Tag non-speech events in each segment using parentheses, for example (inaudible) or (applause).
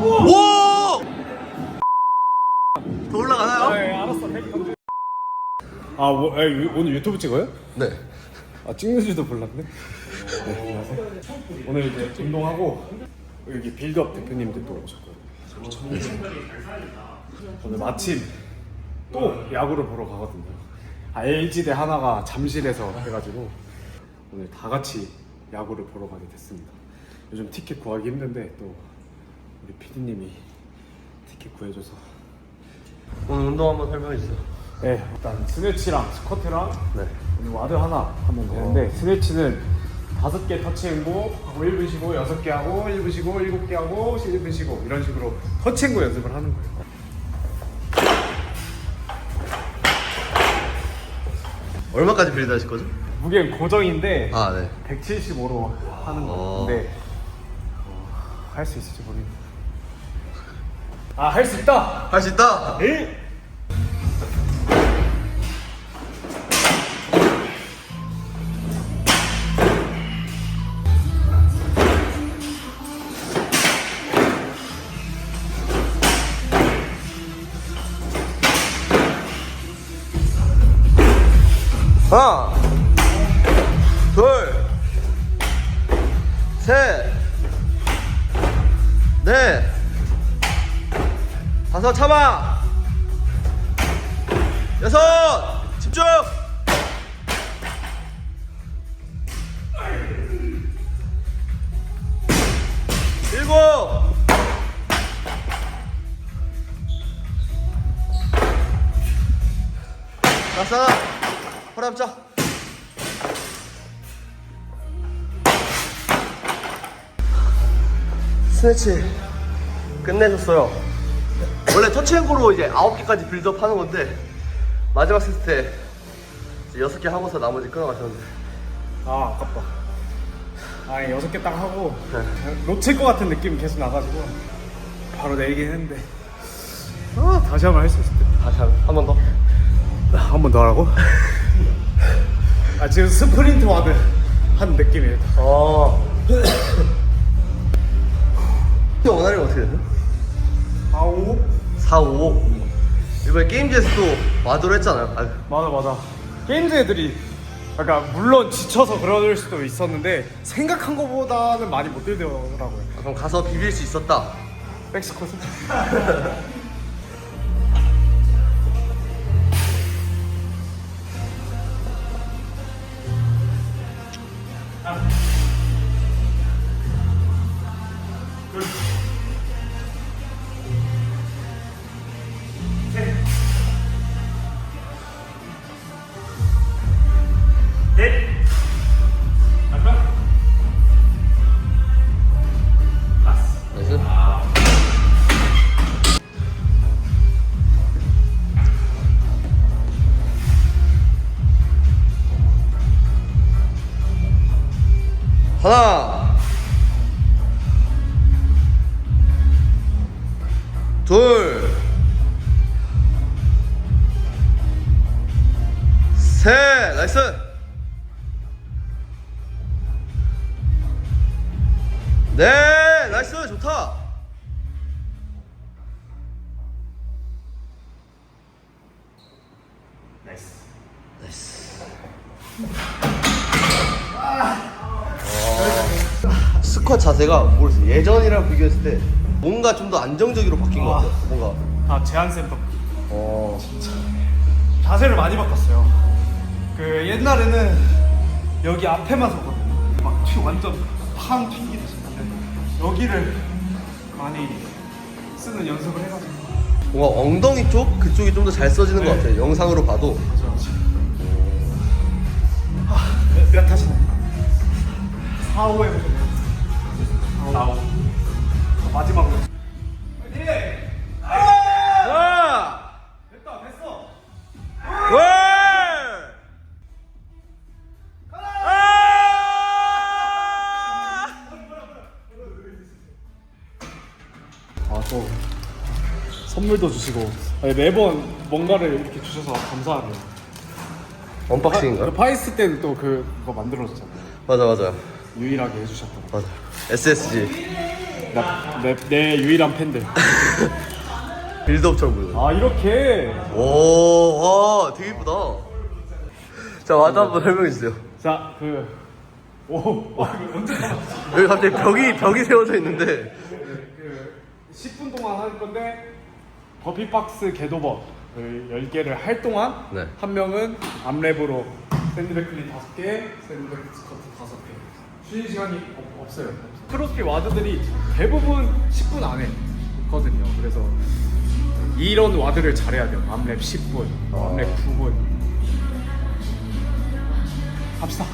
오! 더 올라가나요? 네, 알았어. 아, 뭐, 에, 유- 오늘 유튜브 찍어요? 네. 아, 찍는 줄도 몰랐네. 네. 오늘 이제 운동하고 여기 빌드업 대표님들 또 오셨거든요. 오늘 마침 또 야구를 보러 가거든요. 아, LG 대 하나가 잠실에서 해가지고 오늘 다 같이 야구를 보러 가게 됐습니다. 요즘 티켓 구하기 힘든데 또 우리 PD님이 티켓 구해줘서 오늘 운동 한번 설명해 주세요. 네, 일단 스네치랑 스쿼트랑 네. 오늘 와드 하나 하면 되는데 스네치는 다섯 개 터치앤고 하고 1분 쉬고 여섯 개 하고 1분 쉬고 일곱 개 하고 1분 쉬고 이런 식으로 터치앤고 연습을 하는 거예요. 얼마까지 빌드 하실 거죠? 무게는 고정인데 아, 네. 175로 하는 어. 건데 할 수 있을지 모르겠네. 아, 할 수 있다. 할 수 있다! 네. 하 다섯 참아, 여섯, 집중! 일곱, 다섯, 허리 합자. 스네치 끝내줬어요. 원래 터치앤고로 이제 9개까지 빌드업 하는 건데 마지막 세트 때 이제 6개 하고서 나머지 끊어가셨는데 아, 아깝다. 아, 여섯 개 딱 하고 네. 놓칠 것 같은 느낌이 계속 나가지고 바로 내리긴 했는데 아, 다시 한번 할 수 있을 때. 다시 한 번 더. 한 번 더 하라고? 아 지금 스프린트 와드 한 느낌이에요. 어. (coughs) 원활이 어떻게 되세요? 아오. 4, 5. 이번에 게임즈에서도 와드로 했잖아요. 아, 맞아 맞아. 게임즈 애들이 그러니까 물론 지쳐서 그럴 수도 있었는데 생각한 것보다는 많이 못 들더라고요. 그럼 가서 비빌 수 있었다. 백스컷은. (laughs) 네, 나이스, 좋다. 나이스. 나이스. 스쿼트 자세가 모르겠어요. 예전이랑 비교했을 때 뭔가 좀 더 안정적으로 바뀐 것 같아요. 뭔가. 다 제한 센터. 어. 자세를 많이 바꿨어요. 그 옛날에는 여기 앞에만 섰거든요. 막 튀- 완전 팡. 근데 여기를 많이 쓰는 연습을 해가지고. 뭔가 엉덩이 쪽 그쪽이 좀 더 잘 써지는 것 네. 같아요. 영상으로 봐도. 맞아. 아, 몇, 몇 하시나요? 4, 5 해보셨나요? 4, 5. 마지막으로. 선물도 주시고 아니, 매번 뭔가를 이렇게 주셔서 감사하네요. 언박싱인가요? 그 파이스 때는 또 그거 만들어줬잖아요. 맞아 맞아. 유일하게 해주셨던 거. 맞아. SSG 나, 내, 내 유일한 팬들. (laughs) 빌드업처럼 보여. 아 이렇게. 오, 와, 되게 이쁘다. 자, 와드 한번 설명해 주세요. 자 그. 오. 와, 이거 언제 여기 갑자기 벽이 벽이 세워져 있는데 그 10분 동안 할 건데 버피박스 개도버를 10개를 할 동안 네. 한 명은 암랩으로 샌드백 클린 5개, 샌드백 스커트 5개. 쉬는 시간이 없- 없어요. 크로스핏 와드들이 대부분 10분 안에 있거든요. 그래서 이런 와드를 잘해야 돼요. 암랩 10분, 암랩 9분. 합시다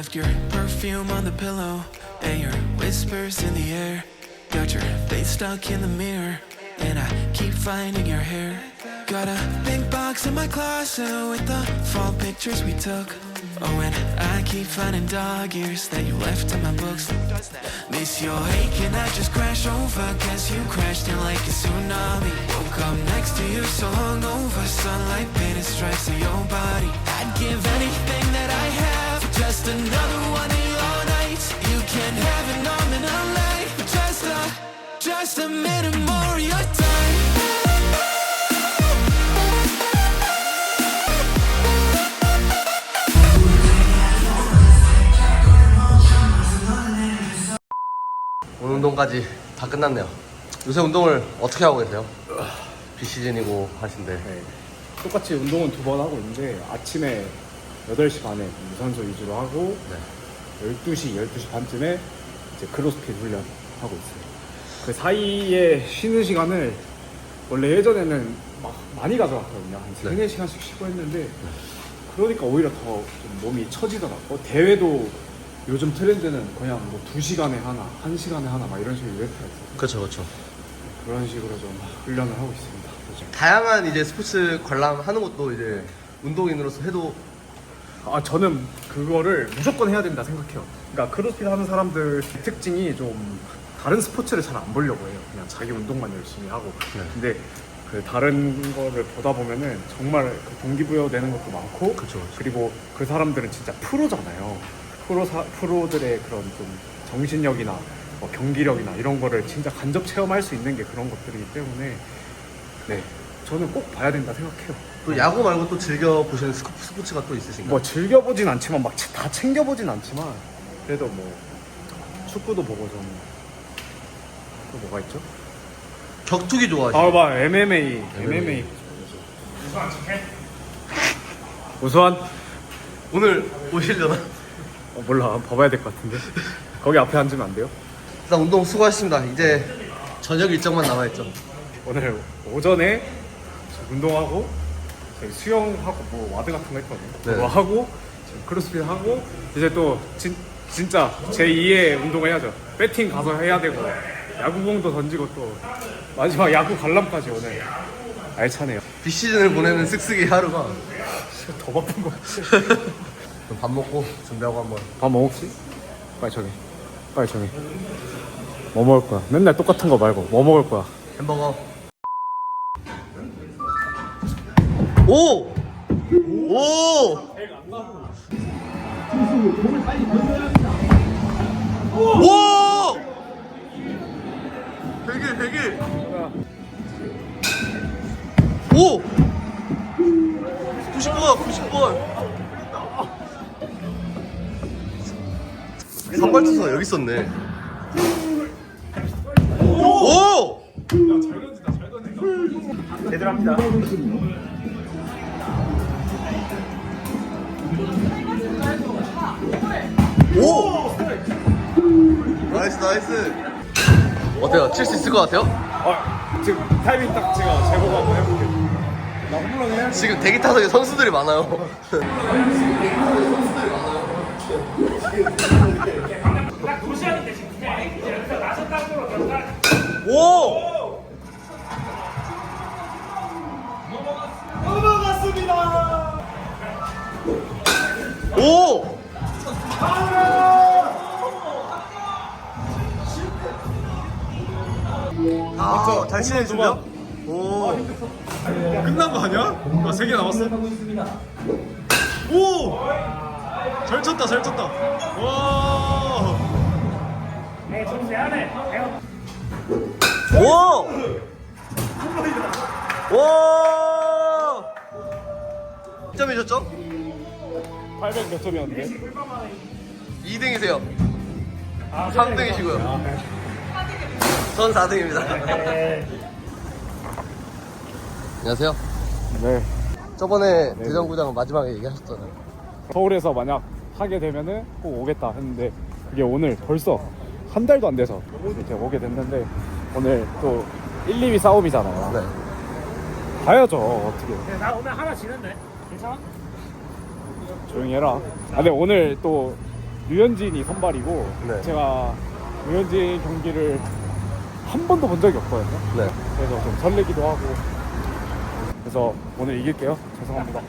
left your perfume on the pillow and your whispers in the air. Got your face stuck in the mirror, and I keep finding your hair. Got a pink box in my closet with the fall pictures we took. Oh, and I keep finding dog ears that you left in my books. Miss your ache, and I just crash over. Guess you crashed in like a tsunami. Woke up next to you, so hungover. Sunlight painted stripes on your body. I'd give 운동까지 다 끝났네요. 요새 운동을 어떻게 하고 계세요? 비시즌이고 하신데 네. 똑같이 운동은 두 번 하고 있는데 아침에 8시 반에 무산소 위주로 하고 네. 12시, 12시 반쯤에 이제 크로스핏 훈련 하고 있어요. 그 사이에 쉬는 시간을 원래 예전에는 막 많이 가져갔거든요. 한 네. 3, 4시간씩 쉬고 했는데 그러니까 오히려 더 좀 몸이 처지더라고. 대회도 요즘 트렌드는 그냥 뭐 2시간에 하나, 1시간에 하나 막 이런 식으로 이벤트가 있어요. 그렇죠, 그렇죠. 그런 식으로 좀 훈련을 하고 있습니다. 요즘. 다양한 이제 스포츠 관람하는 것도 이제 운동인으로서 해도 아 저는 그거를 무조건 해야 된다 생각해요. 그러니까 크로스핏 하는 사람들 특징이 좀 다른 스포츠를 잘 안 보려고 해요. 그냥 자기 운동만 열심히 하고. 네. 근데 그 다른 거를 보다 보면은 정말 그 동기부여 되는 것도 많고. 그쵸, 그쵸. 그리고 그 사람들은 진짜 프로잖아요. 프로 사, 프로들의 그런 좀 정신력이나 뭐 경기력이나 이런 거를 진짜 간접 체험할 수 있는 게 그런 것들이기 때문에 네 저는 꼭 봐야 된다 생각해요. 또 야구 말고 또 즐겨 보시는 스포- 스포츠가 또 있으신가요? 뭐 즐겨보진 않지만 막 다 챙겨보진 않지만 그래도 뭐 축구도 보고 저는 또 뭐가 있죠? 격투기 좋아하시나요? 아봐 MMA MMA 우수한 오늘 오시려나? 어, 몰라 봐봐야 될 것 같은데 거기 앞에 앉으면 안 돼요? 일단 운동 수고하셨습니다. 이제 저녁 일정만 남아있죠. 오늘 오전에 저 운동하고 저희 수영하고 뭐 와드 같은 거 했거든요 네. 그거 하고 지금 크로스핏 하고 이제 또 진, 진짜 제2의 운동을 해야죠 배팅 가서 해야 되고 야구공도 던지고 또 마지막 야구 관람까지 오늘 알차네요 비시즌을 보내는 쓱쓱이 하루가 (laughs) 더 바쁜 거 같아 (laughs) 그럼 밥 먹고 준비하고 한번 밥뭐 먹지? 빨리 정해 빨리 정해 뭐 먹을 거야? 맨날 똑같은 거 말고 뭐 먹을 거야? 햄버거 오! 오! 오! 100일 100일 오! 90번 90번 선발투수가 여기 있었네 오! 제대로 합니다 오! 나이스 나이스 어때요? 칠 수 있을 것 같아요? 아 지금 타이밍 딱 제가 제보고 한번 해볼게요 나 홈런 해야 지금 대기 타석에 선수들이 많아요 (laughs) 오! 오! 아, 잘 준비요? 오. 끝난 거 아니야? 아, 세개 남았어? 오! 잘 쳤다, 잘 쳤다. 와! 오! 오! 몇 점이셨죠? 800몇 점이었는데? 2등이세요. 3등이시고요. 전 4등입니다. 안녕하세요. 네. 저번에 대전구장 마지막에 얘기하셨잖아요. 서울에서 만약 하게 되면은 꼭 오겠다 했는데 그게 오늘 벌써 한 달도 안 돼서 이렇게 오게 됐는데 오늘 또 1, 2위 싸움이잖아요. 네. 가야죠 어떻게 나 오늘 하나 지는데 괜찮아? 조용히 해라. 아, 근데 오늘 또 유현진이 선발이고 네. 제가 유현진 경기를 한 번도 본 적이 없거든요. 네. 그래서 좀 설레기도 하고 그래서 오늘 이길게요. 죄송합니다.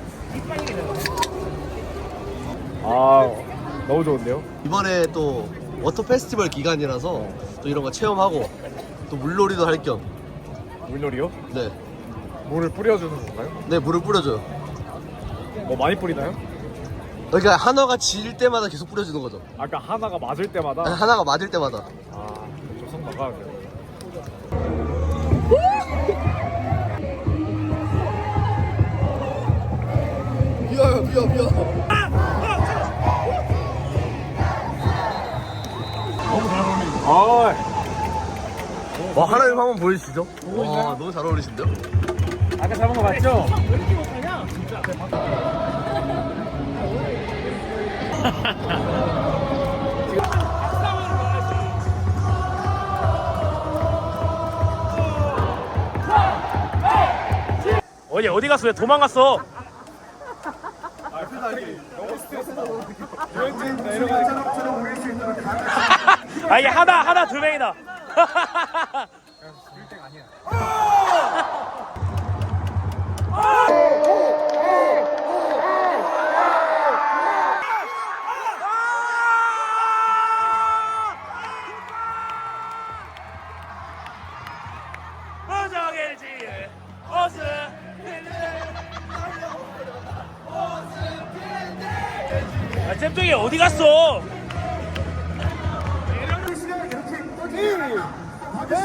아 너무 좋은데요? 이번에 또 워터 페스티벌 기간이라서 또 이런 거 체험하고 또 물놀이도 할 겸. 물놀이요? 네. 물을 뿌려주는 건가요? 네, 물을 뿌려줘요. 뭐 많이 뿌리나요? 그러니까 한화가 질 때마다 계속 뿌려주는 거죠. 아까 하나가 맞을 때마다 아니, 하나가 맞을 때마다. 아 조성 나가야 돼요. 비어요, 비어, 비어. 아 와, 하나님 한번 보여주시죠. 와, 너무 잘 어울리신데요? 아까 잡은 거 맞죠? 왜 이렇게 못하냐 진짜 어디 어디 갔어 왜 도망갔어 아 이게 하나 하나 두 명이다 (laughs) 어정일지 왜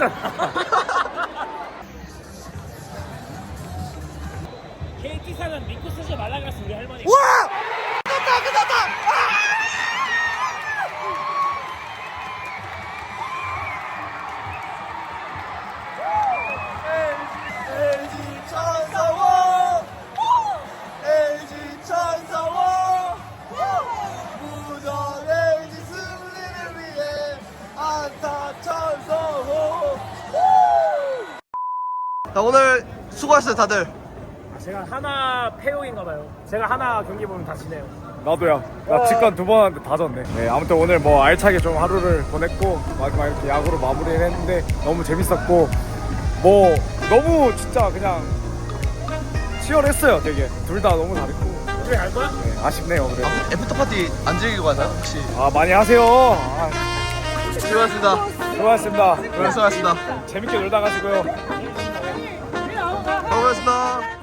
Oh, 수고하셨어요 다들 제가 하나 패용인가 봐요. 제가 하나 경기 보면 다 지네요. 나도야. 나 직관 두 번 하는데 다 졌네. 네, 아무튼 오늘 뭐 알차게 좀 하루를 보냈고 마지막 이렇게 야구로 마무리를 했는데 너무 재밌었고 뭐 너무 진짜 그냥 치열했어요. 되게 둘 다 너무 잘했고 집에 갈 거야? 네, 아쉽네요. 그래도 애프터 파티 안 즐기고 가나요 혹시? 아 많이 하세요. 아, 수고하셨습니다 수고하셨습니다. 수고하셨습니다 재밌게 놀다 가시고요. Charisma